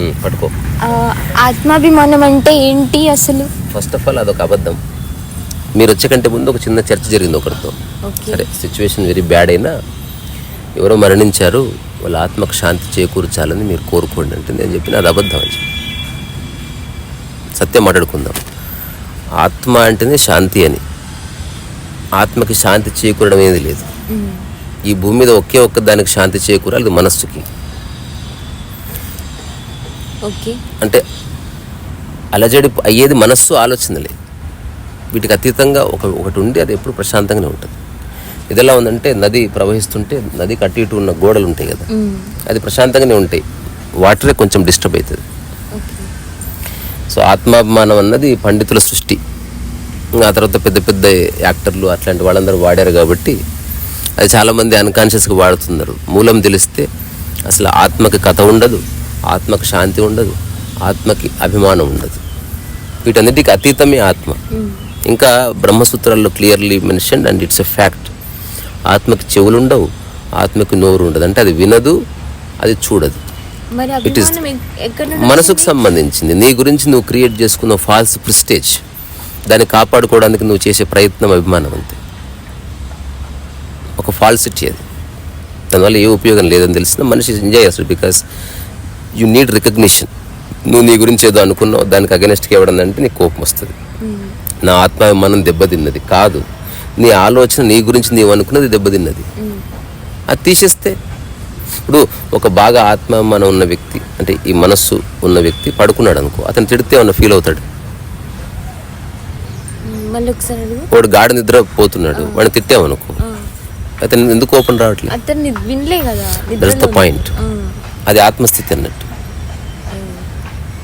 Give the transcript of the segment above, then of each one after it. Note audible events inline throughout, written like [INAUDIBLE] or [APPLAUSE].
ఉమ్, పట్టుకో. ఆత్మాభిమానం అంటే ఏంటి అసలు? ఫస్ట్ ఆఫ్ ఆల్ అదొక అబద్ధం. మీరు వచ్చే కంటే ముందు ఒక చిన్న చర్చ జరిగింది ఒకరితో. సరే సిచ్యువేషన్ వెరీ బ్యాడ్ అయినా ఎవరో మరణించారు వాళ్ళ ఆత్మకు శాంతి చేకూర్చాలని మీరు కోరుకోండి అంటే నేను చెప్పిన అది అబద్ధం అని చెప్పి సత్యం మాట్లాడుకుందాం. ఆత్మ అంటేనే శాంతి అని. ఆత్మకి శాంతి చేకూరడం అనేది లేదు. ఈ భూమి మీద ఒకే ఒక్క దానికి శాంతి చేకూరాలి మనస్సుకి. అంటే అలజడి అయ్యేది మనస్సు ఆలోచనలే. వీటికి అతీతంగా ఒక ఒకటి ఉండి అది ఎప్పుడు ప్రశాంతంగానే ఉంటుంది. ఇది ఎలా ఉందంటే నది ప్రవహిస్తుంటే నదికి అటు ఇటు ఉన్న గోడలు ఉంటాయి కదా అది ప్రశాంతంగానే ఉంటాయి. వాటరే కొంచెం డిస్టర్బ్ అవుతుంది సో ఆత్మాభిమానం అన్నది పండితుల సృష్టి. ఆ తర్వాత పెద్ద పెద్ద యాక్టర్లు అట్లాంటి వాళ్ళందరూ వాడారు కాబట్టి అది చాలామంది అన్కాన్షియస్గా వాడుతున్నారు. మూలం తెలిస్తే అసలు ఆత్మకి కథ ఉండదు. ఆత్మకి శాంతి ఉండదు ఆత్మకి అభిమానం ఉండదు. వీటన్నిటికీ అతీతమే ఆత్మ. ఇంకా బ్రహ్మసూత్రాల్లో clearly mention and it's a fact. ఆత్మకి చెవులు ఉండవు ఆత్మకి నోరు ఉండదు అంటే అది వినదు అది చూడదు. ఎక్కడ నుండి మనసుకు? సంబంధించింది. నీ గురించి నువ్వు క్రియేట్ చేసుకున్న ఫాల్స్ ప్రిస్టేజ్. దాన్ని కాపాడుకోవడానికి నువ్వు చేసే ప్రయత్నం అభిమానం అంతే. ఒక ఫాల్సిటీ అది. దానివల్ల ఏ ఉపయోగం లేదని తెలిసిన మనిషి ఎంజాయ్ చేస్తాడు బికాస్ యు నీడ్ రికగ్నిషన్ నువ్వు నీ గురించి ఏదో అనుకున్నావు దానికి అగెనెస్ట్గా ఇవ్వడం అంటే నీకు కోపం వస్తుంది. ఉమ్, నా ఆత్మాభిమానం దెబ్బతిన్నది కాదు. నీ ఆలోచన నీ గురించి నీవు అనుకున్నది దెబ్బతిన్నది. ఉమ్, అది తీసేస్తే ఇప్పుడు ఒక బాగా ఆత్మాభిమానం ఉన్న వ్యక్తి అంటే ఈ మనస్సు ఉన్న వ్యక్తి పడుకున్నాడు అనుకో అతను తిడితే ఏమన్నా ఫీల్ అవుతాడు? అడుగు. వాడు గాఢ నిద్ర పోతున్నాడు వాడిని తిట్టామనుకో. అతను ఎందుకు ఓపెన్ రావట్లేదు పాయింట్ అది ఆత్మస్థితి అన్నట్టు.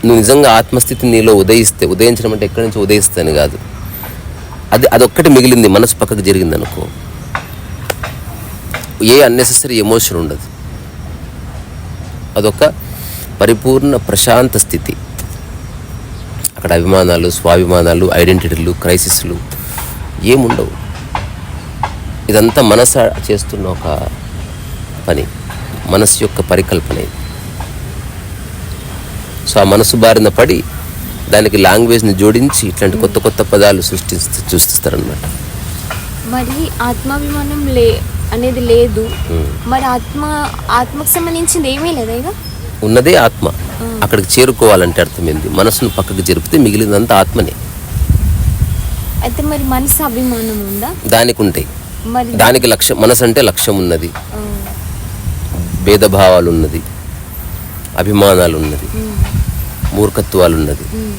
నువ్వు నిజంగా ఆత్మస్థితి నీలో ఉదయిస్తే ఉదయించడం అంటే ఎక్కడి నుంచి ఉదయిస్తాను కాదు. అది అదొక్కటి మిగిలింది మనసు పక్కకు జరిగింది అనుకో. ఏ అన్నెసెసరీ ఎమోషన్ ఉండదు. అదొక పరిపూర్ణ ప్రశాంత స్థితి. అక్కడ అభిమానాలు స్వాభిమానాలు ఐడెంటిటీలు క్రైసిస్లు ఏముండవు. ఇదంతా మనస చేస్తున్న ఒక పని. మనసు యొక్క పరికల్పన ఇది. సో ఆ మనసు బారిన పడి దానికి లాంగ్వేజ్ని జోడించి ఇట్లాంటి కొత్త కొత్త పదాలు సృష్టిస్తూ సృష్టిస్తారనమాట మరి ఆత్మాభిమానం లే అనేది లేదు. మరి ఆత్మ ఆత్మకు సంబంధించింది ఏమీ లేదా ఇక? ఉన్నదే ఆత్మ. అక్కడికి చేరుకోవాలంటే అర్థమైంది. మనసును పక్కకు జరిపితే మిగిలినంతా ఆత్మనే. అయితే మరి మనసు అభిమానం ఉందా? దానికి ఉంటాయి. మరి దానికి లక్ష్యం మనసు అంటే లక్ష్యం ఉన్నది. ఆ, భేదభావాలు ఉన్నది అభిమానాలు ఉన్నది ఉమ్, మూర్ఖత్వాలు ఉన్నది ఉమ్.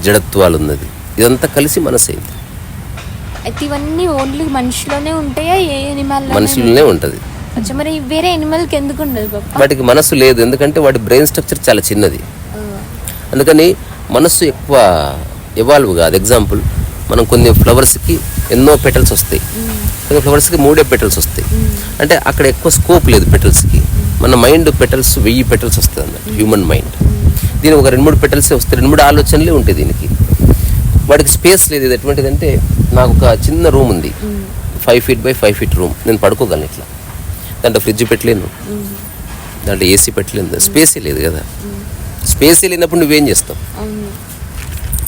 జడత్వాలు ఉన్నది ఇదంతా కలిసి మనసైంది అయితే ఇవన్నీ ఓన్లీ మనిషిలోనే ఉంటాయా? ఏ ఎనిమల్ మనుషులనే ఉంటుంది. మరి వేరే ఎనిమల్కి ఎందుకు ఉండదు వాటికి మనసు లేదు. ఎందుకంటే వాటి బ్రెయిన్ స్ట్రక్చర్ చాలా చిన్నది. అందుకని మనస్సు ఎక్కువ ఎవాల్వ్ కాదు. ఎగ్జాంపుల్ మనం కొన్ని ఫ్లవర్స్కి ఎన్నో పెటల్స్ వస్తాయి. ఫ్లవర్స్కి మూడే పెటల్స్ వస్తాయి. అంటే అక్కడ ఎక్కువ స్కోప్ లేదు పెటల్స్కి మన మైండ్ పెటల్స్ వెయ్యి పెటల్స్ వస్తుంది అన్నట్టు హ్యూమన్ మైండ్ దీనికి ఒక రెండు మూడు పెటల్సే వస్తాయి రెండు మూడు ఆలోచనలే ఉంటాయి దీనికి. వాడికి స్పేస్ లేదు ఇది ఎటువంటిదంటే నాకు ఒక చిన్న రూమ్ ఉంది. Five feet by five feet room నేను పడుకోగలను ఇట్లా. దాంట్లో ఫ్రిడ్జ్ పెట్టలేను. దాంట్లో ఏసీ పెట్టలేను. స్పేసే లేదు కదా. స్పేసే లేనప్పుడు నువ్వేం చేస్తావు?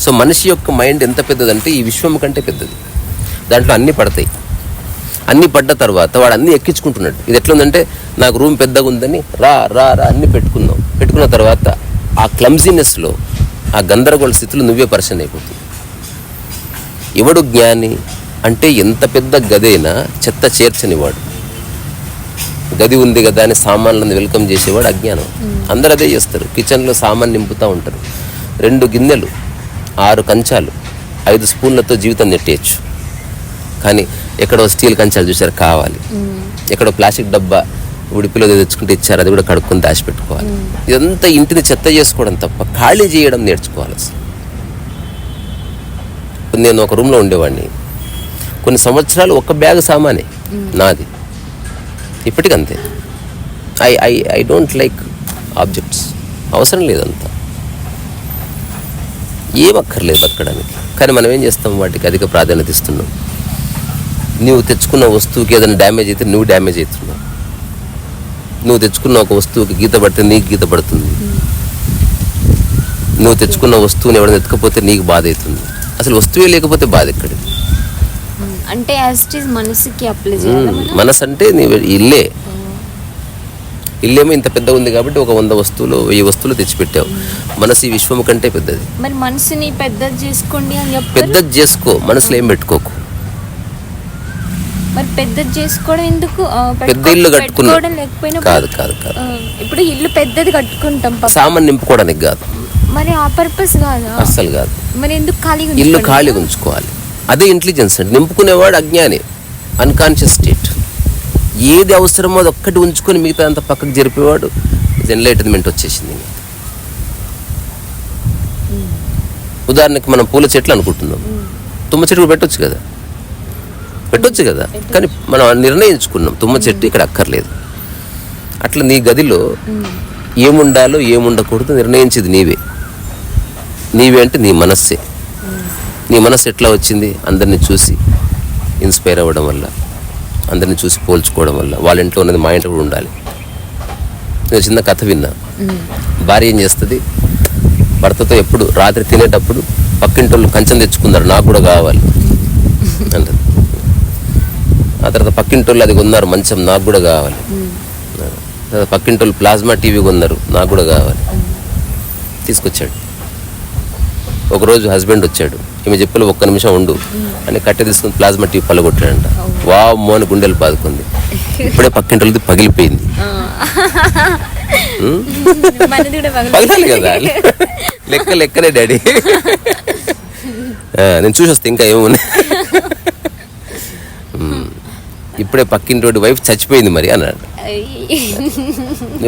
సో మనిషి యొక్క మైండ్ ఎంత పెద్దదంటే ఈ విశ్వం కంటే పెద్దది. దాంట్లో అన్నీ పడతాయి. అన్నీ పడ్డ తర్వాత వాడు అన్నీ ఎక్కించుకుంటున్నాడు. ఇది ఎట్లుందంటే నాకు రూమ్ పెద్దగా ఉందని రా రా రా అన్నీ పెట్టుకున్నాం. పెట్టుకున్న తర్వాత ఆ క్లమ్జీనెస్లో ఆ గందరగోళ స్థితిలో నువ్వే పర్సన్ అయిపోతుంది ఎవడు జ్ఞాని అంటే ఎంత పెద్ద గదైనా చెత్త చేర్చని వాడు. గది ఉంది కదా అని సామాన్లను వెల్కమ్ చేసేవాడు అజ్ఞానం. అందరు అదే చేస్తారు. కిచెన్లో సామాన్ నింపుతూ ఉంటారు. రెండు గిన్నెలు ఆరు కంచాలు ఐదు స్పూన్లతో జీవితం నెట్టేయచ్చు. కానీ ఎక్కడో స్టీల్ కంచాలు చూసారు కావాలి. ఎక్కడో ప్లాస్టిక్ డబ్బా ఉడిపిలో తెచ్చుకుంటే ఇచ్చారు అది కూడా కడుక్కొని దాచిపెట్టుకోవాలి. ఇదంతా ఇంటిని చెత్త చేసుకోవడం తప్ప ఖాళీ చేయడం నేర్చుకోవాలి అసలు. నేను ఒక రూమ్లో ఉండేవాడిని. కొన్ని సంవత్సరాలు ఒక బ్యాగ్ సామానే నాది. ఇప్పటికంతే. I I I don't like objects. అవసరం లేదంతా. ఏం అక్కర్లేదు బతకడానికి కానీ మనం ఏం చేస్తాం వాటికి అధిక ప్రాధాన్యత ఇస్తున్నాం? నువ్వు తెచ్చుకున్న వస్తువుకి ఏదైనా డ్యామేజ్ అయితే నువ్వు డ్యామేజ్ అవుతున్నావు. నువ్వు తెచ్చుకున్న ఒక వస్తువుకి గీత పడితే నీకు గీత పడుతుంది. నువ్వు తెచ్చుకున్న వస్తువుని ఎవరైనా ఎత్తుకపోతే నీకు బాధ అవుతుంది. అసలు వస్తువే లేకపోతే బాధ ఎక్కడి అంటే మనసుకి అప్లై మనసు అంటే నీ ఇల్లే. ఇల్లేమో ఇంత పెద్ద ఉంది కాబట్టి ఒక వంద వస్తువులు వెయ్యి వస్తువులు తెచ్చిపెట్టావు. మనసు ఈ విశ్వము కంటే పెద్దది. మరి మనసుని పెద్దది చేసుకోండి అని పెద్దది చేసుకో మనసులో ఏం పెట్టుకోకు. మరి పెద్దది చేసుకోవడం ఎందుకు? పెద్ద ఇల్లు కట్టుకున్నా. పెట్టుకోవడం లేకపోయినా కాదు కాదు కాదు. ఇప్పుడు ఇల్లు పెద్దది కట్టుకుంటాం. సామాన్ నింపుకోవడానికి కాదు. మరి ఆ పర్పస్ కాదా? అస్సలు కాదు. మరి ఎందుకు ఖాళీగా ఇల్లు? ఖాళీగా ఉంచుకోవాలి. అదే ఇంటెలిజెన్స్ అంటే నింపుకునేవాడు అజ్ఞాని. అన్కాన్షియస్ స్టేట్ ఏది అవసరమో అది ఒక్కటి ఉంచుకొని మిగతా అంత పక్కకు జరిపేవాడు ఎన్లైటన్మెంట్ వచ్చేసింది. ఉదాహరణకి మనం పూల చెట్లు అనుకుంటున్నాం. తుమ్మ చెట్టు కూడా పెట్టొచ్చు కదా? పెట్టొచ్చు కదా. కానీ మనం నిర్ణయించుకున్నాం. తుమ్మ చెట్టు ఇక్కడ అక్కర్లేదు. అట్లా నీ గదిలో ఏముండాలో ఏముండకూడదు నిర్ణయించేది నీవే. నీవే అంటే నీ మనస్సే. నీ మనస్సు ఎట్లా వచ్చింది? అందరిని చూసి ఇన్స్పైర్ అవ్వడం వల్ల అందరిని చూసి పోల్చుకోవడం వల్ల వాళ్ళ ఇంట్లో ఉన్నది మా ఇంట్లో కూడా ఉండాలి. నేను చిన్న కథ విన్నా. భార్య ఏం చేస్తుంది? భర్తతో ఎప్పుడు రాత్రి తినేటప్పుడు పక్కింటి వాళ్ళు కంచం తెచ్చుకున్నారు నాకు కూడా కావాలి. అంటది. తర్వాత పక్కింటి వాళ్ళు అది కొన్నారు మంచం నాకు కూడా కావాలి. తర్వాత పక్కింటి వాళ్ళు ప్లాస్మా టీవీ కొన్నారు నాకు కూడా కావాలి. తీసుకొచ్చాడు. ఒకరోజు హస్బెండ్ వచ్చాడు. ఈమె చెప్పలు ఒక్క నిమిషం ఉండు అని కట్టె తీసుకుని ప్లాస్మా టీవీ పలగొట్టాడంట. వామ్మో అని గుండెలు బాదుకుంది ఇప్పుడే పక్కింటి వాళ్ళది పగిలిపోయింది. పగలాలి కదా. లెక్క లెక్కనే డాడీ. [LAUGHS] నేను చూసి వస్తే ఇంకా ఏమున్నాయి ఉమ్. ఇప్పుడే పక్కింటి వైఫ్ చచ్చిపోయింది మరి అన్నాడు.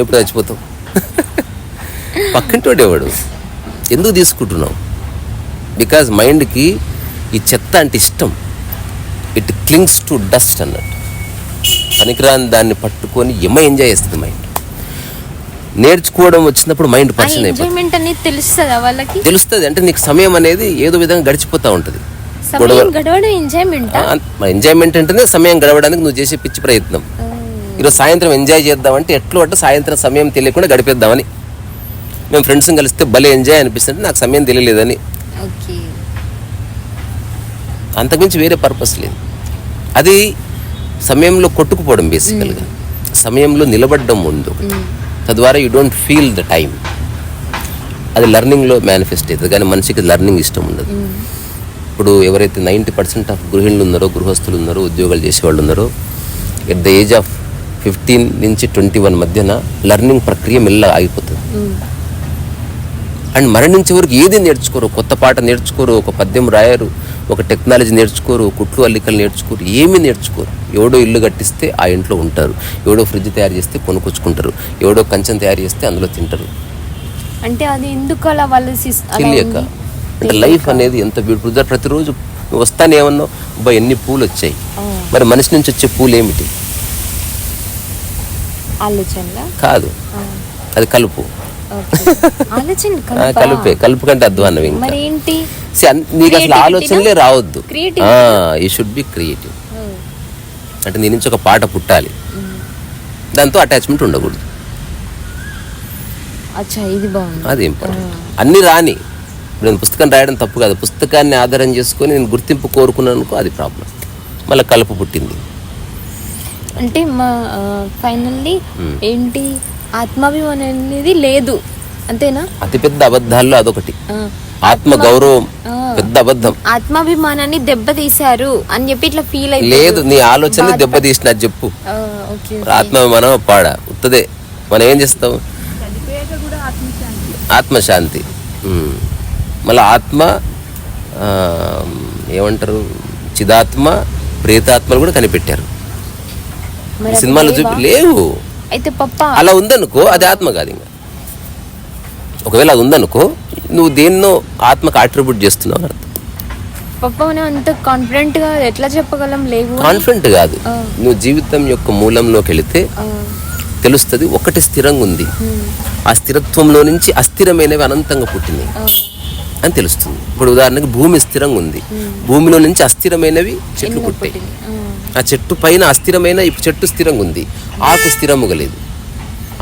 ఎప్పుడు చచ్చిపోతావు? పక్కింటోడు ఎవడు? ఎందుకు తీసుకుంటున్నావు? బికాజ్ మైండ్కి ఈ చెత్త అంటే ఇష్టం. ఇట్ క్లింగ్స్ టు డస్ట్ అన్నట్టు పనికిరాని దాన్ని పట్టుకొని ఎమ్మ ఎంజాయ్ చేస్తుంది మైండ్ నేర్చుకోవడం వచ్చినప్పుడు మైండ్ అయిపోతుంది. వాళ్ళకి? తెలుస్తుంది. అంటే నీకు సమయం అనేది ఏదో విధంగా గడిచిపోతూ ఉంటుంది. గడవడం ఎంజాయ్మెంట్ అంటేనే సమయం గడవడానికి నువ్వు చేసే పిచ్చి ప్రయత్నం. ఈరోజు సాయంత్రం ఎంజాయ్ చేద్దామంటే ఎట్లా అంటే సాయంత్రం సమయం తెలియకుండా గడిపేద్దామని. మేము ఫ్రెండ్స్ కలిస్తే భలే ఎంజాయ్ అనిపిస్తుంటే నాకు సమయం తెలియలేదని. అంతకుమించి వేరే పర్పస్ లేదు. అది సమయంలో కొట్టుకుపోవడం బేసికల్గా సమయంలో నిలబడడం ముందు. తద్వారా you don't feel the time అది లెర్నింగ్లో మేనిఫెస్ట్ అవుతుంది కానీ మనిషికి లెర్నింగ్ ఇష్టం ఉండదు. ఇప్పుడు ఎవరైతే నైంటీ పర్సెంట్ ఆఫ్ గృహిణులు ఉన్నారో గృహస్థులు ఉన్నారో ఉద్యోగాలు చేసేవాళ్ళు ఉన్నారో at the age of fifteen నుంచి ట్వంటీ వన్ మధ్యన లెర్నింగ్ ప్రక్రియ మెల్ల ఆగిపోతుంది. అండ్ మరణించే వరకు ఏది నేర్చుకోరు? కొత్త పాట నేర్చుకోరు ఒక పద్యం రాయరు ఒక టెక్నాలజీ నేర్చుకోరు కుట్లు అల్లికలు నేర్చుకోరు ఏమీ నేర్చుకోరు. ఎవడో ఇల్లు కట్టిస్తే ఆ ఇంట్లో ఉంటారు. ఎవడో ఫ్రిడ్జ్ తయారు చేస్తే కొనుక్కొచ్చుకుంటారు. ఎవడో కంచం తయారు చేస్తే అందులో తింటారు. అంటే అది ఎందుకు అలా వాళ్ళ తెలియక. లైఫ్ అనేది ఎంత బ్యూటిఫుల్. ప్రతిరోజు వస్తానే ఏమన్నావు? అబ్బా ఎన్ని పూలు వచ్చాయి మరి మనిషి నుంచి వచ్చే పూలు ఏమిటి కాదు. అది కలుపు. [LAUGHS] కలుపా? కలుపే? కంటే అధ్వానం ఇంకా. నీకు అసలు ఆలోచనలే? రావద్దు. యూ షుడ్ బి క్రియేటివ్ అంటే నీ నుంచి ఒక పాట పుట్టాలి. దాంతో అటాచ్మెంట్ ఉండకూడదు. అది ఇంపార్టెంట్ అన్ని రాని. ఇప్పుడు నేను పుస్తకం రాయడం తప్పు కాదు. పుస్తకాన్ని ఆధారం చేసుకొని నేను గుర్తింపు కోరుకున్నాను అనుకో అది ప్రాబ్లం. మళ్ళీ కలుపు పుట్టింది. అంటే మా ఫైనల్లీ ఏంటి? ఆత్మాభిమానం అనేది లేదు. అంతేనా? అతిపెద్ద అబద్ధాల్లో అదొకటి. ఆత్మ గౌరవం. పెద్ద అబద్ధం. ఆత్మాభిమానాన్ని దెబ్బతీశారు అని చెప్పి ఇట్లా ఫీల్ లేదు నీ ఆలోచన దెబ్బతీసిన అది చెప్పు. ఓకే ఆత్మాభిమానం పాడ ఉత్తదే. మనం ఏం చేస్తాం? ఆత్మశాంతి. మళ్ళీ ఆత్మ ఏమంటారు చిదాత్మ ప్రేతాత్మలు కూడా కనిపెట్టారు. సినిమాలో? చూపి లేవు? అయితే పప్ప. అలా ఉందనుకో అది ఆత్మ కాదు ఇంకా. ఒకవేళ అది ఉందనుకో నువ్వు దేన్నో ఆత్మకు అట్రిబ్యూట్ చేస్తున్నావు అర్థం. పప్ప మనం అంత కాన్ఫిడెంట్గా ఎట్లా చెప్పగలం? లేవు? కాన్ఫిడెంట్ కాదు. నువ్వు జీవితం యొక్క మూలంలోకి వెళితే తెలుస్తుంది ఒకటి స్థిరంగా ఉంది ఆ స్థిరత్వంలో నుంచి అస్థిరమైనవి అనంతంగా పుట్టినాయి. అని తెలుస్తుంది. ఇప్పుడు ఉదాహరణకి భూమి స్థిరంగా ఉంది. భూమిలో నుంచి అస్థిరమైనవి చెట్లు పుట్టాయి. ఆ, చెట్టు పైన అస్థిరమైన ఈ చెట్టు స్థిరంగా ఉంది. ఆకు స్థిరముగా లేదు.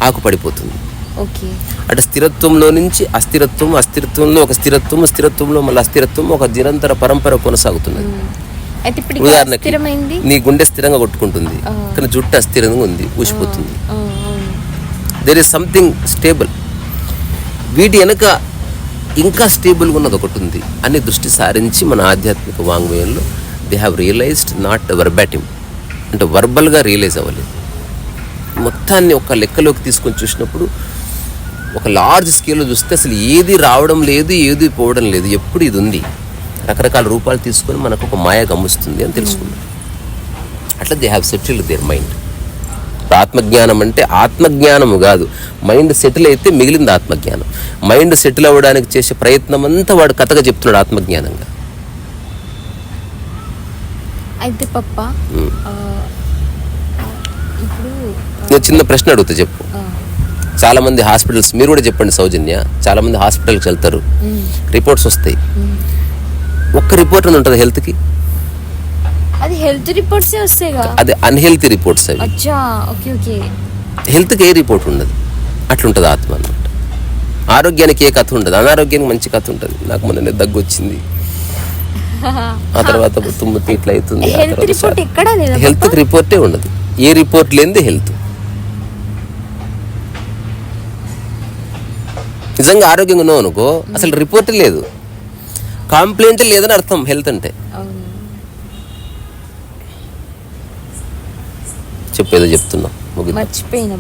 ఆకు పడిపోతుంది. ఓకే. అటు స్థిరత్వంలో నుంచి అస్థిరత్వం అస్థిరత్వంలో ఒక స్థిరత్వం స్థిరత్వంలో మళ్ళీ అస్థిరత్వం ఒక నిరంతర పరంపర కొనసాగుతున్నది. ఇప్పుడు ఉదాహరణకి నీ గుండె స్థిరంగా కొట్టుకుంటుంది. కానీ జుట్టు అస్థిరంగా ఉంది ఊసిపోతుంది. దేర్ ఇస్ సంథింగ్ స్టేబుల్ వీటి వెనక ఇంకా స్టేబుల్గా ఉన్నది ఒకటి ఉంది. అని దృష్టి సారించి మన ఆధ్యాత్మిక వాంగ్మయంలో they have realised not verbatim అంటే వర్బల్గా రియలైజ్ అవ్వలేదు. మొత్తాన్ని ఒక లెక్కలోకి తీసుకొని చూసినప్పుడు ఒక లార్జ్ స్కేల్లో చూస్తే అసలు ఏది రావడం లేదు ఏది పోవడం లేదు ఎప్పుడు ఇది ఉంది? రకరకాల రూపాలు తీసుకొని మనకు ఒక మాయ గమ్ముస్తుంది అని తెలుసుకున్నాం అట్లా they have settled their mind ఆత్మజ్ఞానం అంటే ఆత్మజ్ఞానము కాదు. మైండ్ సెటిల్ అయితే మిగిలింది ఆత్మజ్ఞానం. మైండ్ సెటిల్ అవ్వడానికి చేసే ప్రయత్నం అంతా వాడు కథగా చెప్తున్నాడు ఆత్మజ్ఞానంగా. అయితే పప్ప నేను చిన్న ప్రశ్న అడుగుతా చెప్పు. చాలా మంది హాస్పిటల్స్ మీరు కూడా చెప్పండి సౌజన్య చాలా మంది హాస్పిటల్కి వెళ్తారు. రిపోర్ట్స్ వస్తాయి. ఒక్క రిపోర్ట్ ఉంటుంది హెల్త్కి? అది హెల్త్ రిపోర్ట్సే వస్తాయిగా అది అన్హెల్తీ రిపోర్ట్స్ అవి. అచ్చా ఓకే ఓకే. హెల్త్కి ఏ రిపోర్ట్ ఉండదు. అట్లుంటుంది ఆత్మ అనమాట ఆరోగ్యానికి ఏ కథ ఉండదు. అనారోగ్యానికి మంచి కథ ఉంటుంది. నాకు మొన్న దగ్గు వచ్చింది. ఆ తర్వాత తుమ్మితే ఇట్లా అవుతుంది హెల్త్ రిపోర్టే ఉండదు. ఏ రిపోర్ట్ లేనిది హెల్త్ నిజంగా ఆరోగ్యంగా ఉన్నావు అనుకో అసలు రిపోర్ట్ లేదు. కాంప్లైంట్ లేదని అర్థం. హెల్త్ అంటే అవును చెప్పేదో చెప్తున్నా. మర్చిపోయిన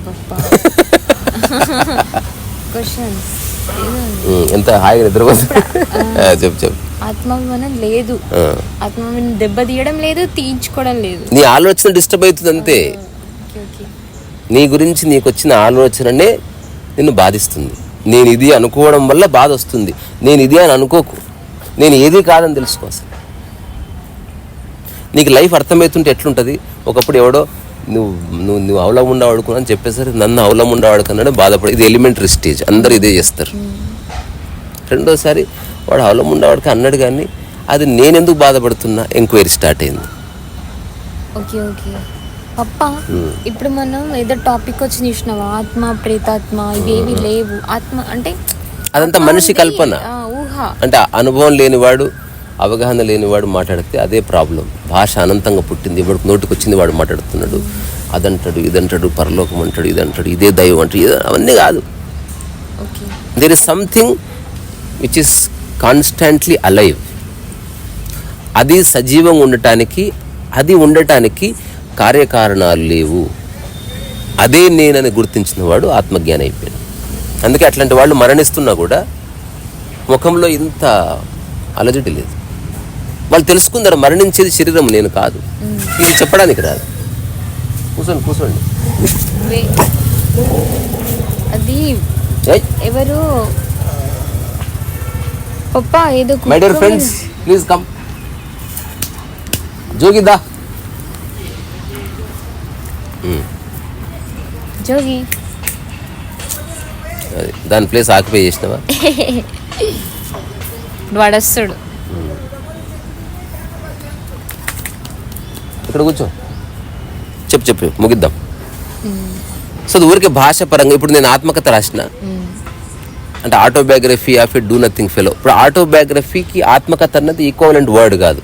ఎంత హాయిగా నిద్రపోతుంది [LAUGHS] చెప్పు చెప్పు. ఆత్మాభిమానం లేదు. ఆత్మాభిమానం దెబ్బ తీయడం లేదు తీయించుకోవడం లేదు. నీ ఆలోచన డిస్టర్బ్ అవుతుంది అంతే. నీ గురించి నీకు వచ్చిన ఆలోచననే నిన్ను బాధిస్తుంది. నేను ఇది అనుకోవడం వల్ల బాధ వస్తుంది. నేను ఇది అని అనుకోకు. నేను ఏది కాదని తెలుసుకో అసలు. నీకు లైఫ్ అర్థమవుతుంటే ఎట్లుంటుంది? ఒకప్పుడు ఎవడో నువ్వు నువ్వు నువ్వు అవలం ఉండవాడుకున్నా అని చెప్పేసరికి నన్ను అవలం ఉండవాడుకున్నాడు బాధపడి ఇది ఎలిమెంటరీ స్టేజ్ అందరూ ఇదే చేస్తారు. రెండోసారి వాడు అవలం ఉండవాడికి అన్నాడు కానీ అది నేనెందుకు బాధపడుతున్నా? ఎంక్వైరీ స్టార్ట్ అయింది. Okay okay. పప్ప ఇప్పుడు మనం ఏదో టాపిక్ వచ్చి చూసినావా? ఆత్మ ప్రేతాత్మ ఇవేవి లేవు. ఆత్మ అంటే అదంతా మనిషి కల్పన. ఊహ. అంటే అనుభవం లేనివాడు అవగాహన లేనివాడు మాట్లాడితే అదే ప్రాబ్లం. భాష అనంతంగా పుట్టింది ఇప్పుడు నోటికి వచ్చింది వాడు మాట్లాడుతున్నాడు. అదంటాడు ఇదంటాడు పరలోకం అంటాడు ఇదంటాడు ఇదే దైవం అంటాడు అవన్నీ కాదు. There is something which is constantly alive అది సజీవంగా ఉండటానికి అది ఉండటానికి కార్యకారణాలు లేవు. అదే నేనని గుర్తించిన వాడు ఆత్మజ్ఞాని అయిపోయాడు. అందుకే అట్లాంటి వాళ్ళు మరణిస్తున్నా కూడా ముఖంలో ఇంత అలజడి లేదు. వాళ్ళు తెలుసుకుందరు మరణించేది శరీరం నేను కాదు. ఇది చెప్పడానికి రాదు. కూర్చోండి కూర్చోండి అది ఎవరు? పప్ప ఏదో my dear friends please come జోగిదా జోగి దాని ప్లేస్ ఆక్యుపై చేసినావా? వాడు ఇక్కడ కూర్చో. చెప్పు చెప్పు ముగిద్దాం. సో అది ఊరికే భాష పరంగా ఇప్పుడు నేను ఆత్మకథ రాసిన. అంటే autobiography of a do nothing fellow ఇప్పుడు ఆటోబయోగ్రఫీకి ఆత్మకథ అన్నది ఈక్వలెంట్ వర్డ్ కాదు.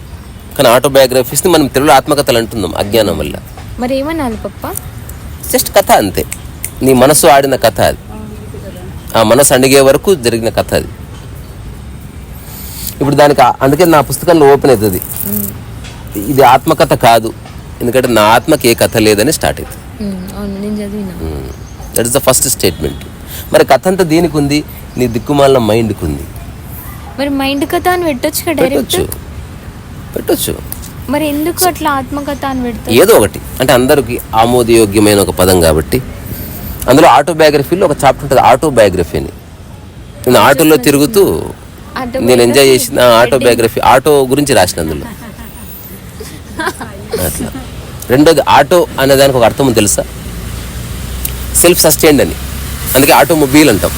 కానీ ఆటోబయోగ్రఫీస్ని మనం తెలుగులో ఆత్మకథలు అంటున్నాం అజ్ఞానం వల్ల. మరి ఏమనాలి పప్ప? జస్ట్ కథ అంతే. నీ మనసు ఆడిన కథ అది. ఆ మనసు అణిగే వరకు జరిగిన కథ అది. ఇప్పుడు దానికి అందుకే నా పుస్తకంలో ఓపెన్ అవుతుంది. ఇది ఆత్మకథ కాదు. ఎందుకంటే నా ఆత్మకి ఏ కథ లేదని స్టార్ట్ అవుతుంది that is the first statement మరి కథ అంతా దేనికి ఉంది? నీ దిక్కుమాలిన మైండ్కి ఉంది. మరి మైండ్ కథ అని పెట్టొచ్చు పెట్టొచ్చు. పెట్టొచ్చు. మరి ఎందుకు అట్లా ఆత్మకథ అని పెడతారు? ఏదో ఒకటి. అంటే అందరికి ఆమోదయోగ్యమైన ఒక పదం కాబట్టి. అందులో ఆటోబయోగ్రఫీలో ఒక చాప్టర్ ఉంటుంది ఆటోబయోగ్రఫీ అని. నేను ఆటోలో తిరుగుతూ నేను ఎంజాయ్ చేసిన ఆటోబయోగ్రఫీ ఆటో గురించి రాసిన అందులో. [LAUGHS] అట్లా [LAUGHS] రెండోది ఆటో అనే దానికి ఒక అర్థం తెలుసా? సెల్ఫ్ సస్టైన్డ్ అని. అందుకే ఆటోమొబైల్ అంటాం.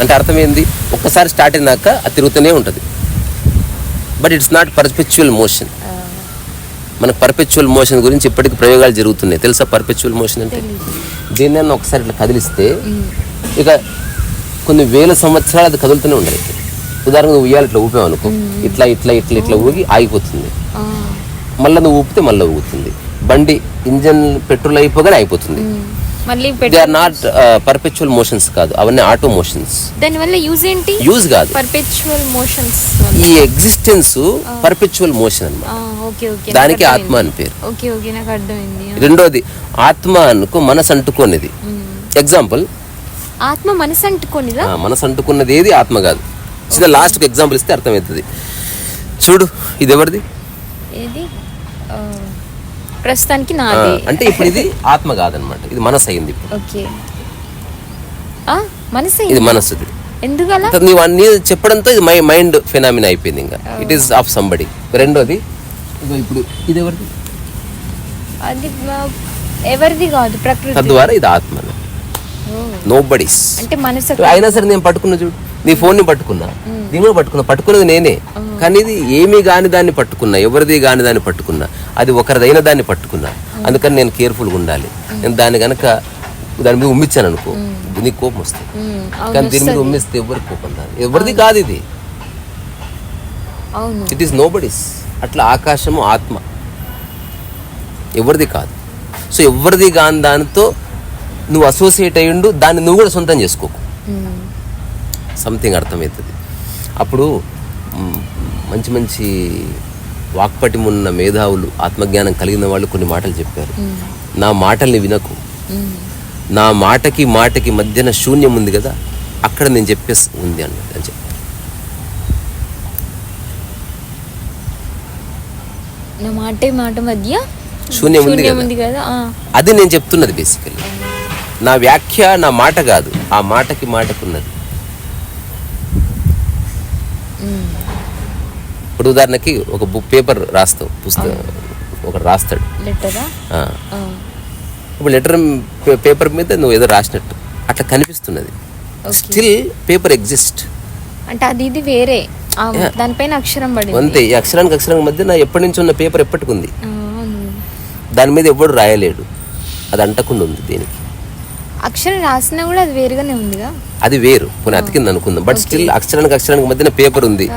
అంటే అర్థం ఏంది ఒక్కసారి స్టార్ట్ అయినాక అది తిరుగుతూనే ఉంటుంది. But it's not perpetual motion మనకు పర్పెచువల్ మోషన్ గురించి ఇప్పటికి ప్రయోగాలు జరుగుతున్నాయి. తెలుసా పర్పెచువల్ మోషన్ అంటే? దీన్ని ఒకసారి ఇట్లా కదిలిస్తే ఇక కొన్ని వేల సంవత్సరాలు అది కదులుతూనే ఉండాలి ఉదాహరణకు నువ్వు ఉయ్యాలి ఇట్లా ఊపామనుకో ఇట్లా ఇట్లా ఇట్లా ఇట్లా ఊగి ఆగిపోతుంది. మళ్ళీ నువ్వు ఊపితే మళ్ళీ ఊగుతుంది. బండి ఇంజన్ పెట్రోల్ అయిపోగానే అయిపోతుంది they are not perpetual motions కాదు. అవన్నీ ఆటో మోషన్స్ దాని వల్ల యూజ్ ఏంటి? యూజ్ కాదు. పర్పెచువల్ మోషన్స్ ఈ ఎగ్జిస్టెన్స్ పర్పెచువల్ మోషన్ ఓకే దానికి ఆత్మ అని పేరు. ఓకే ఓకే నాకు అర్థమైంది. రెండోది ఆత్మ అనుకో మనసు అంటుకోనిది. ఎగ్జాంపుల్ ఆత్మ మనసు అంటుకోనిదా? మనసు అంటుకున్నది ఏది? ఆత్మ కాదు. చిన్న లాస్ట్ ఎగ్జాంపుల్ ఇస్తే అర్థమవుతుంది. చూడు ఇది ఎవరిది ప్రస్తుతానికి నాదే. అంటే ఇప్పుడు ఇది ఆత్మ కాదనమాట. ఇది మనసు అయింది ఓకే. మనసు ఇది ఎందుకలా? అంత నీవు అన్ని చెప్పడంతో ఇది మై మైండ్ ఫినామినా అయిపోయింది ఇంకా. ఇట్ ఈస్ ఆఫ్ సంబడి రెండోది? ఇప్పుడు ఇది ఎవరిది అది ఎవరిది కాదు? ప్రకృతి. తద్వారా ఇది ఆత్మ నో బడీస్ అయినా సరే నేను పట్టుకున్నా చూడు నీ ఫోన్ని పట్టుకున్నా. దీని కూడా పట్టుకున్నా. పట్టుకున్నది నేనే. కానీ ఇది ఏమీ కాని దాన్ని పట్టుకున్నా. ఎవరిది కాని దాన్ని పట్టుకున్నా. అది ఒకరిదైన దాన్ని పట్టుకున్నా. అందుకని నేను కేర్ఫుల్గా ఉండాలి. నేను దాన్ని గనక దాని మీద ఉమ్మిచ్చాను అనుకో నీకు కోపం వస్తుంది. కానీ దీని మీద ఉమ్మిస్తే ఎవరికి కోపం రాదు. ఎవరిది కాదు ఇది. ఇట్ ఈస్ నో బడీస్ అట్లా ఆకాశము ఆత్మ. ఎవరిది కాదు. సో ఎవరిది కాని దానితో నువ్వు అసోసియేట్ అయ్యిండు దాన్ని నువ్వు కూడా సొంతం చేసుకోకు. సంథింగ్ అర్థమవుతుంది. అప్పుడు మంచి మంచి వాక్పటి ఉన్న మేధావులు ఆత్మజ్ఞానం కలిగిన వాళ్ళు కొన్ని మాటలు చెప్పారు. నా మాటల్ని వినకు. ఉమ్. నా మాటకి మాటకి మధ్యన శూన్యం ఉంది కదా అక్కడ నేను చెప్పేసి ఉంది అన్నది అని చెప్పారు. నా మాటే మాట మధ్య శూన్యం ఉంది కదా. అది నేను చెప్తున్నది బేసికల్లీ నా వ్యాఖ్య నా మాట కాదు. ఆ మాటకి మాటకున్నది. ఇప్పుడు ఉదాహరణకి ఒక బుక్ పేపర్ రాస్తావు పుస్తకం ఒకటి రాస్తాడు. ఇప్పుడు లెటర్ పేపర్ మీద నువ్వు ఏదో రాసినట్టు. అట్లా కనిపిస్తున్నది. Still paper exist. అంటే అది ఇది వేరే. దానిపైన అక్షరం పడింది. అంతే. ఈ అక్షరానికి అక్షరానికి మధ్య నా ఎప్పటి నుంచి ఉన్న పేపర్ ఎప్పటికి ఉంది ఆ, అవును. దాని మీద ఎవ్వడు రాయలేడు. అది అంటకుండా ఉంది దీనికి. అక్షరం రాసినా కూడా అది వేరుగానే ఉందిగా. అది వేరు. కొన్ని అతికింది అనుకుందాం. బట్ స్టిల్ అక్షరానికి అక్షరానికి మధ్యన పేపర్ ఉంది.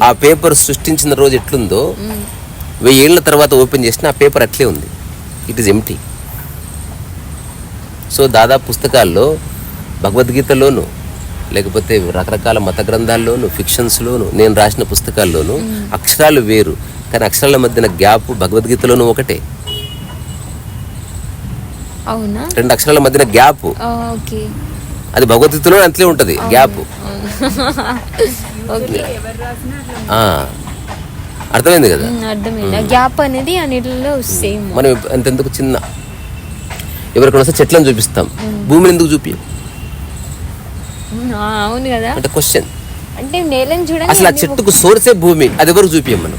ఆ, పేపర్ సృష్టించిన రోజు ఎట్లుందో వెయ్యి ఏళ్ళ తర్వాత ఓపెన్ చేసిన ఆ పేపర్ అట్లే ఉంది. ఇట్ ఈస్ ఎంటీ సో దాదాపు పుస్తకాల్లో భగవద్గీతలోను లేకపోతే రకరకాల మత గ్రంథాల్లోను ఫిక్షన్స్లోను నేను రాసిన పుస్తకాల్లోను అక్షరాలు వేరు. కానీ అక్షరాల మధ్యన గ్యాప్ భగవద్గీతలోను ఒకటే. అవునా? రెండు అక్షరాల మధ్యన గ్యాప్. ఓకే. అది భగవద్గీతలో అట్లే ఉంటుంది గ్యాప్. [LAUGHS] ఓకే. అర్థమైంది కదా? అర్థమైంది. గ్యాప్ అనేది అన్నిటిలో సేమ్. మనం అంతెందుకు చిన్న? ఎవరికైనా వస్తే చెట్లను చూపిస్తాం. భూమిని ఎందుకు చూపి అవును కదా. అంటే క్వశ్చన్ అంటే నేలని చూడండి అసలు ఆ చెట్టుకు సోర్సే భూమి అది ఎవరు చూపియం మనం?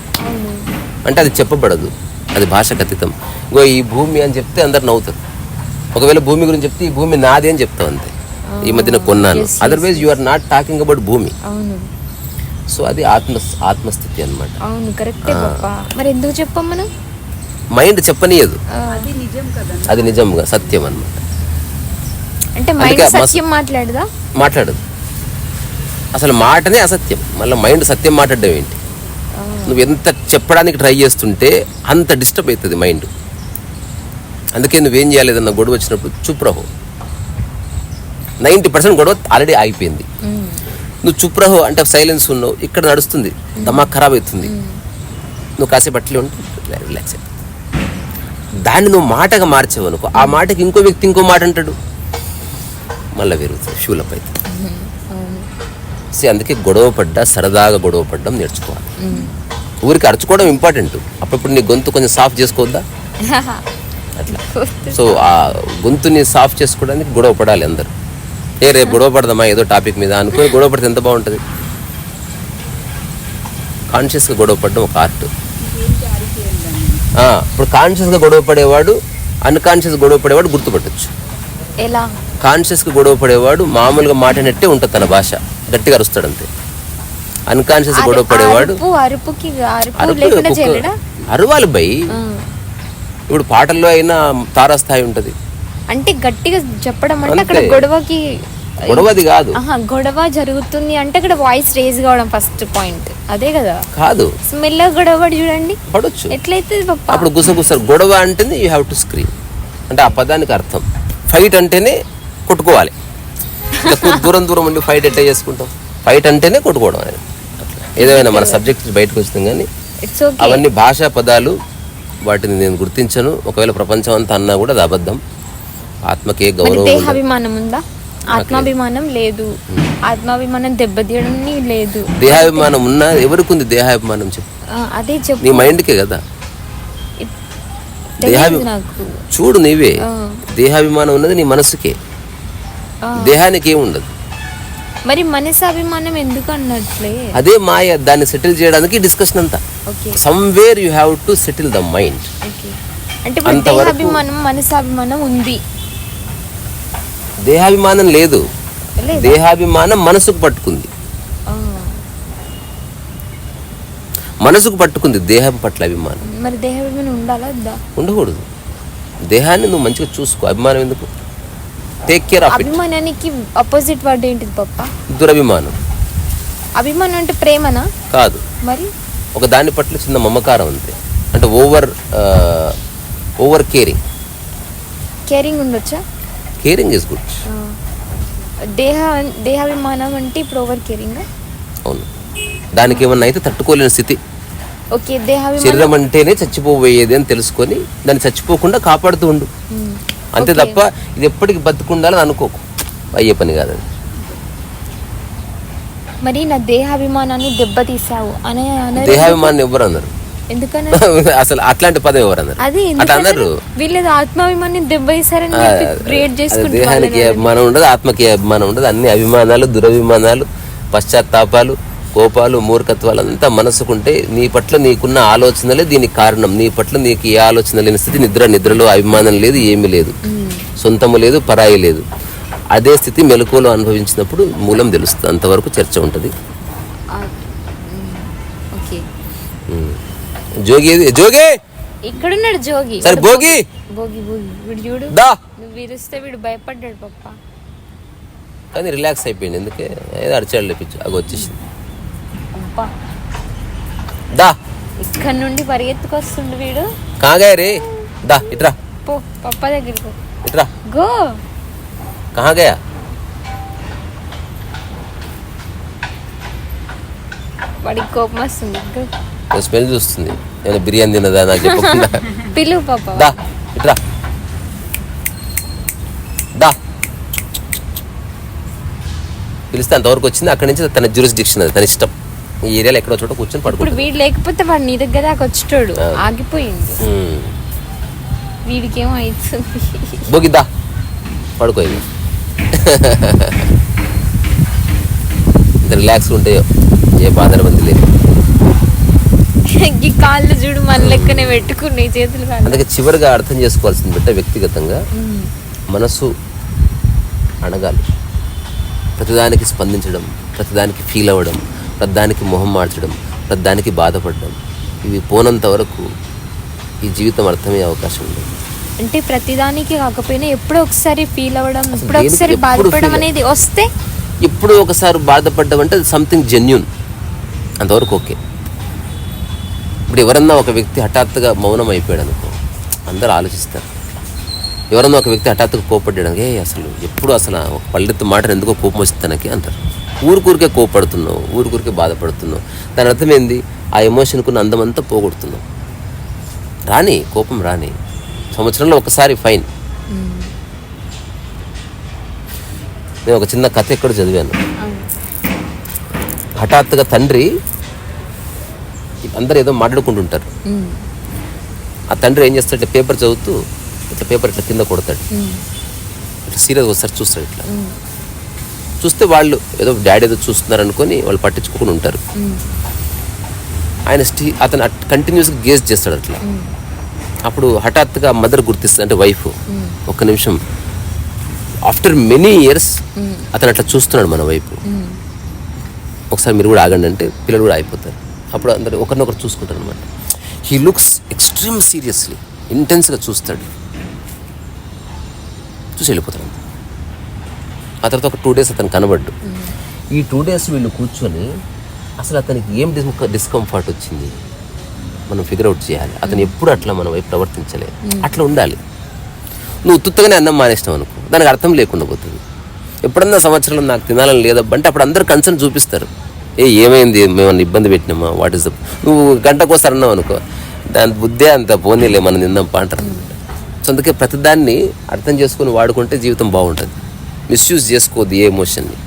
అంటే అది చెప్పబడదు అది భాషకు అతీతం ఇగో ఈ భూమి అని చెప్తే అందరు నవ్వుతారు. ఒకవేళ భూమి గురించి చెప్తే ఈ భూమి నాది అని చెప్తాం అంతే. ఈ మధ్యన కొన్నాను. Otherwise you are not talking about భూమి. అవును. సో అది ఆత్మ ఆత్మస్థితి అన్నమాట. అవును కరెక్టే పాప మరి ఎందుకు చెప్పాం మనం? మైండ్ చెప్పనీయదు. అది నిజంగా సత్యం అన్నమాట. అంటే మైండ్ సత్యం మాట్లాడదా? మాట్లాడదు. అసలు మాటనే అసత్యం. మళ్ళీ మైండ్ సత్యం మాట్లాడడం ఏంటి? నువ్వు ఎంత చెప్పడానికి ట్రై చేస్తుంటే అంత డిస్టర్బ్ అవుతుంది మైండ్ అందుకే నువ్వేం చేయాలి? ఏదన్నా గొడవ వచ్చినప్పుడు చుప్రహో. నైంటీ పర్సెంట్ గొడవ ఆల్రెడీ ఆగిపోయింది. నువ్వు చుప్రహో అంటే సైలెన్స్ ఉన్నావు ఇక్కడ నడుస్తుంది దమాక్ ఖరాబ్ అవుతుంది. నువ్వు కాసేపు అట్లే ఉంటే రిలాక్స్ దాన్ని నువ్వు మాటగా మార్చావు అనుకో ఆ మాటకి ఇంకో వ్యక్తి ఇంకో మాట అంటాడు. మళ్ళీ పెరుగుతుంది షూలప్ అవుతుంది. సో అందుకే గొడవ పడ్డా సరదాగా గొడవ పడ్డం నేర్చుకోవాలి. ఊరికి అరుచుకోవడం ఇంపార్టెంట్ అప్పుడప్పుడు నీ గొంతు కొంచెం సాఫ్ చేసుకోవద్దా? [LAUGHS] అట్లా. సో ఆ గొంతుని సాఫ్ చేసుకోవడానికి గొడవ పడాలి అందరు. ఏ రేపు గొడవ పడదామా? ఏదో టాపిక్ మీద అనుకుని గొడవ పడితే ఎంత బాగుంటుంది? కాన్షియస్గా గొడవ పడడం ఒక ఆర్ట్. ఇప్పుడు కాన్షియస్గా గొడవ పడేవాడు అన్కాన్షియస్ గొడవ పడేవాడు గుర్తుపట్టచ్చు. ఎలా? కాన్షియస్గా గొడవ పడేవాడు మామూలుగా మాట్లాడినట్టే ఉంటుంది తన భాష. గట్టిగా అరుస్తాడు అంతే. అన్కాన్షియస్ గొడవ పడేవాడు అరవాలి బై. ఇప్పుడు పాటల్లో అయినా తారాస్థాయి ఉంటుంది. అంటే గట్టిగా చెప్పడం అంటే అక్కడ. గొడవకి గొడవది కాదు. గొడవ జరుగుతుంది అంటే అక్కడ వాయిస్ రేజ్ కావడం ఫస్ట్ పాయింట్. అదే కదా. కాదు. మెల్లగా గొడవ చూడండి. పడొచ్చు. ఎట్లయితే పప్ప అప్పుడు గుసగుసరు గొడవ అంటేనే యూ హ్యావ్ టు స్క్రీన్ అంటే ఆ పదానికి అర్థం. ఫైట్ అంటేనే కొట్టుకోవాలి. దూరం దూరం ఉండి ఫైట్ ఎట్లా చేసుకుంటాం? ఫైట్ అంటేనే కొట్టుకోవడం. అనేది. ఏదేమైనా మన సబ్జెక్ట్ బయటకు వచ్చింది కానీ అవన్నీ భాషా పదాలు వాటిని నేను గుర్తించను. ఒకవేళ ప్రపంచం అంతా అన్నా కూడా అది అబద్ధం. ఆత్మకి గౌరవం. దేహాభిమానం ఉందా? ఆత్మాభిమానం లేదు. ఆత్మాభిమానం దెబ్బతీయడం లేదు. దేహాభిమానం ఉన్నా ఎవరికి ఉంది దేహాభిమానం చెప్పు. అదే చెప్పు. నీ మైండ్కే కదా. దేహాభి- చూడు నీవే. దేహాభిమానం ఉన్నది నీ మనసుకే. దేహానికి ఏముండదు మరి మనసాభిమానం ఎందుకు అన్నట్లే? అదే మాయ దాన్ని సెటిల్ చేయడానికి డిస్కషన్ అంతా. Okay somewhere you have to settle the mind okay అంటే దేహాభిమానం మనసాభిమానం ఉంది. దేహాభిమానం లేదు? దేహాభిమానం మనసుకు పట్టుకుంది. మనసుకు పట్టుకుంది దేహం పట్ల అభిమానం. మరి దేహాభిమానం ఉండాలా ఉండకూడదు. దేహాన్ని నువ్వు మంచిగా చూసుకో. అభిమానం ఎందుకు? టేక్ కేర్ ఆఫ్ ఇట్ అభిమానానికి అపోజిట్ వర్డ్ ఏంటిది పప్ప? దురభిమానం. అభిమానం అంటే ప్రేమనా? కాదు. మరి? ఒక దాని పట్ల చిన్న మమకారం అంతే. అంటే ఓవర్ ఓవర్ కేరింగ్ కేరింగ్ ఉండొచ్చా? Caring is good. దేహ దేహాభిమానం అంటే ఇప్పుడు ఓవర్ కేరింగ్ అవును. దానికి ఏమన్నా అయితే తట్టుకోలేని స్థితి. ఓకే దేహాభిమానం. శరీరం అంటేనే చచ్చిపోబోయేది అని తెలుసుకొని దాన్ని చచ్చిపోకుండా కాపాడుతూ ఉండు. అంతే. తప్ప ఇది ఎప్పటికి బతుకుండాలని అనుకోకు. అయ్యే పని కాదు అది మరి నా దేహాభిమానాన్ని దెబ్బతీసావు అనే దేహాభిమానం ఎవరు అన్నారు [LAUGHS] అసలు అట్లాంటి పదం ఎవరు అన్నారు అది అట్లా అన్నారు వీళ్ళది ఆత్మాభిమానాన్ని దెబ్బతీసారని క్రియేట్ చేసుకుంటారు దేహానికి అభిమానం ఉండదు ఆత్మకి అభిమానం ఉండదు అన్ని అభిమానాలు దురభిమానాలు పశ్చాత్తాపాలు కోపాలు మూర్ఖత్వాలు అంతా మనసుకుంటే నీ పట్ల నీకున్న ఆలోచనలే దీనికి కారణం. నీ పట్ల నీకు ఏ ఆలోచన లేని స్థితి నిద్ర నిద్రలో అభిమానం లేదు ఏమీ లేదు. సొంతము లేదు పరాయి లేదు. అదే స్థితి మెలకువలో అనుభవించినప్పుడు మూలం తెలుస్తుంది. అంతవరకు చర్చ ఉంటుంది. జోగి? జోగి! ఇక్కడున్నాడు జోగి. సరే భోగి! భోగి భోగి. వీడు చూడు. దా! నువ్వు విరిస్తే వీడు భయపడ్డాడు పప్ప. కానీ రిలాక్స్ అయిపోయింది ఎందుకే? ఏదో అరిచాడు లేపించు. అవి వచ్చేసింది. అబ్బా దా. ఇక్కడ నుండి పరిగెత్తుకొస్తుండు వీడు. కాగా రే దా ఇట్రా. పో పప్ప దగ్గరికి. ఇట్రా. గో. కహా గయా వాడికి కోపం వస్తుంది. స్మెల్ చూస్తుంది. నేను బిర్యానీ తిన్నదా నాకు చెప్పకుండా. [LAUGHS] పిలువు పాప. దా ఇట్రా. దా. పిలిస్తే అంతవరకు వచ్చింది. అక్కడి నుంచి తన జ్యూరిస్డిక్షన్ అది తన ఇష్టం. ఈ ఏరియాలో ఎక్కడో చోట కూర్చొని ఇప్పుడు పడుకుంటుంది. వీడు లేకపోతే వాడు నీ దగ్గర దాకా వచ్చేటోడు ఆ. ఆగిపోయింది. ఉమ్. వీడికి ఏమో అవుతుంది బోగి దా పడుకో. ఇంత రిలాక్స్గా ఉంటాయో ఏ బాధల మంది లేదు. ఈ కాళ్ళు చూడు మన లెక్కనే పెట్టుకుని చేతులు కాళ్ళు. అందుకే చివరిగా అర్థం చేసుకోవాల్సింది బిడ్డ వ్యక్తిగతంగా మనసు అడగాలి. ప్రతిదానికి స్పందించడం ప్రతిదానికి ఫీల్ అవ్వడం ప్రతిదానికి మొహం మార్చడం ప్రతిదానికి బాధపడడం ఇవి పోనంత వరకు ఈ జీవితం అర్థమయ్యే అవకాశం ఉంది అంటే ప్రతిదానికి కాకపోయినా ఎప్పుడో ఒకసారి ఫీల్ అవ్వడం ఎప్పుడో దేనికి ఒకసారి బాధపడడం అనేది వస్తే? ఎప్పుడు ఒకసారి బాధపడ్డం అంటే సంథింగ్ జెన్యున్ అంతవరకు ఓకే. ఇప్పుడు ఎవరన్నా ఒక వ్యక్తి హఠాత్తుగా మౌనం అయిపోయాడు అనుకో అందరూ ఆలోచిస్తారు. ఎవరన్నా ఒక వ్యక్తి హఠాత్తుగా కోపడ్డాడు ఏ అసలు ఎప్పుడు అసలు ఒక పల్లెత్తు మాట ఎందుకో కోపం వచ్చింది తనకి? అంటారు. ఊరికూరికే కోపడుతున్నావు ఊరికూరికే బాధపడుతున్నావు. దాని అర్థం ఏంది? ఆ ఎమోషన్కున్న అందమంతా పోగొడుతున్నావు రాని కోపం రాని. సంవత్సరంలో ఒకసారి ఫైన్. నేను ఒక చిన్న కథ ఎక్కడ చదివాను. హఠాత్తుగా తండ్రి అందరూ ఏదో మాట్లాడుకుంటుంటారు. ఆ తండ్రి ఏం చేస్తాడంటే పేపర్ చదువుతూ ఇట్లా పేపర్ ఇట్లా కింద కొడతాడు. ఇట్లా సీరియస్ ఒకసారి చూస్తాడు ఇట్లా. చూస్తే వాళ్ళు ఏదో డాడీ ఏదో చూస్తున్నారు అనుకొని వాళ్ళు పట్టించుకుని ఉంటారు. ఆయన స్టీ అతను కంటిన్యూస్గా గేజ్ చేస్తాడు అట్లా. అప్పుడు హఠాత్తుగా మదర్ గుర్తిస్తుంది అంటే వైఫ్. ఒక్క నిమిషం. ఆఫ్టర్ మెనీ ఇయర్స్ అతను అట్లా చూస్తున్నాడు మన వైపు. ఒకసారి మీరు కూడా ఆగండి అంటే పిల్లలు కూడా అయిపోతారు అప్పుడు అందరు ఒకరినొకరు చూసుకుంటారు అనమాట హీ లుక్స్ ఎక్స్ట్రీమ్ సీరియస్లీ ఇంటెన్స్గా చూస్తాడు. చూసి వెళ్ళిపోతాడు ఆ తర్వాత ఒక టూ డేస్ అతను కనబడ్డు. ఈ టూ డేస్ వీళ్ళు కూర్చొని అసలు అతనికి ఏం డిస్ డిస్కంఫర్ట్ వచ్చింది? మనం ఫిగర్ అవుట్ చేయాలి. అతను ఎప్పుడు అట్లా మన వైపు ప్రవర్తించలేదు అట్లా ఉండాలి. నువ్వు ఉత్తుత్తగానే అన్నం మానేసినావు అనుకో దానికి అర్థం లేకుండా పోతుంది. ఎప్పుడన్నా సంవత్సరంలో నాకు తినాలని లేదబ్బా అంటే అప్పుడు అందరు కన్సర్న్ చూపిస్తారు. ఏ ఏమైంది? మేమన్నా ఇబ్బంది పెట్టినామా? వాట్ ఇస్ ద నువ్వు గంటకోసారి అన్నావు అనుకో దాని బుద్ధే అంత పోనీలే మనం తిందాం పా అంటారు. సో అందుకే ప్రతిదాన్ని అర్థం చేసుకొని వాడుకుంటే జీవితం బాగుంటుంది. మిస్యూజ్ చేసుకోవద్దు ఏ ఎమోషన్ని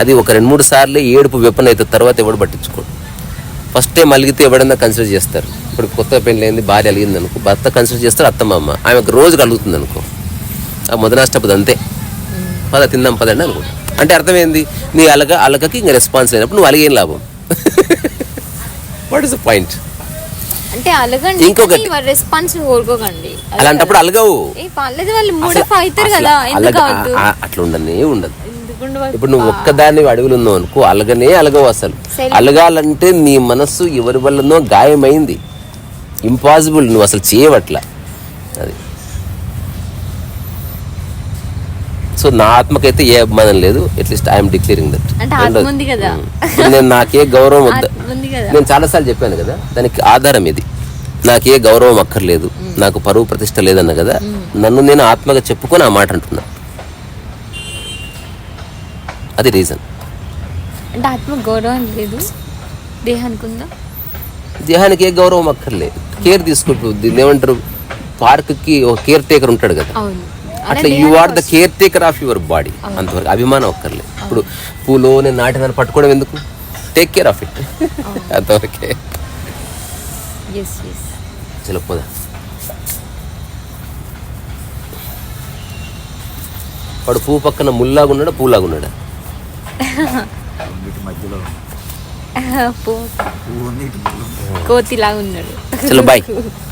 అది ఒక రెండు మూడు సార్లు ఏడుపు వెపన్ అవుతుంది తర్వాత ఎవడు పట్టించుకోడు. ఫస్ట్ టైం అలిగితే ఎవడన్నా కన్సిడర్ చేస్తారు. ఇప్పుడు కొత్త పెళ్ళి అయింది భార్య అలిగింది అనుకో భర్త కన్సిడర్ చేస్తారు అత్తమ్మ. ఆమెకు రోజు కలుగుతుంది అనుకో. ఆ మొదనాష్టపది అంతే. పద తిందాం పదండి అనుకుంటా. అంటే అర్థమైంది? నీ అలగ అలగకి ఇంకా రెస్పాన్స్ అయినప్పుడు నువ్వు అలిగేం లాభం? వాట్ ఇస్ ద పాయింట్ అంటే అలగండి ఇంకొకటి. రెస్పాన్స్ కోరుకోకండి. అలాంటప్పుడు అలగవు. పర్లేదు వాళ్ళు మూడఫ్ అవుతారు కదా అట్లా ఉండనే ఉండదు. ఇప్పుడు నువ్వు ఒక్కదాన్ని అడవిలో ఉన్నావు అనుకో అలగనే అలగవు అసలు. అలగాలంటే నీ మనస్సు ఎవరి వల్లనో గాయమైంది. ఇంపాసిబుల్ నువ్వు అసలు చేయవట్లా. అది. సో నా ఆత్మకైతే ఏ అభిమానం లేదు. At least I'm declaring that. నేను నాకే గౌరవం [LAUGHS] వద్ద నేను చాలాసార్లు చెప్పాను కదా దానికి ఆధారం ఇది. నాకే గౌరవం అక్కర్లేదు. నాకు పరువు ప్రతిష్ట లేదన్న కదా నన్ను నేను ఆత్మగా చెప్పుకొని ఆ మాట అంటున్నా. అది రీజన్ అంటే ఆత్మ గౌరవం లేదు దేహానికి ఉందా దేహానికి ఏ గౌరవం అక్కర్లేదు కేర్ తీసుకుంటూ దీన్ని ఏమంటారు పార్క్కి ఒక కేర్ టేకర్ ఉంటాడు కదా. అట్లా you are the caretaker of your body అంతవరకు అభిమానం అక్కర్లేదు ఇప్పుడు పూలో నేను నాటిన పట్టుకోవడం ఎందుకు? టేక్ కేర్ ఆఫ్ ఇట్ అంతవరకే. ఎస్ ఎస్ చలో పోదా. వాడు పువ్వు పక్కన ముల్లాగా ఉన్నాడా పూలాగా ఉన్నాడా. కోతిలాగా ఉన్నాడు చలో బాయ్ [LAUGHS]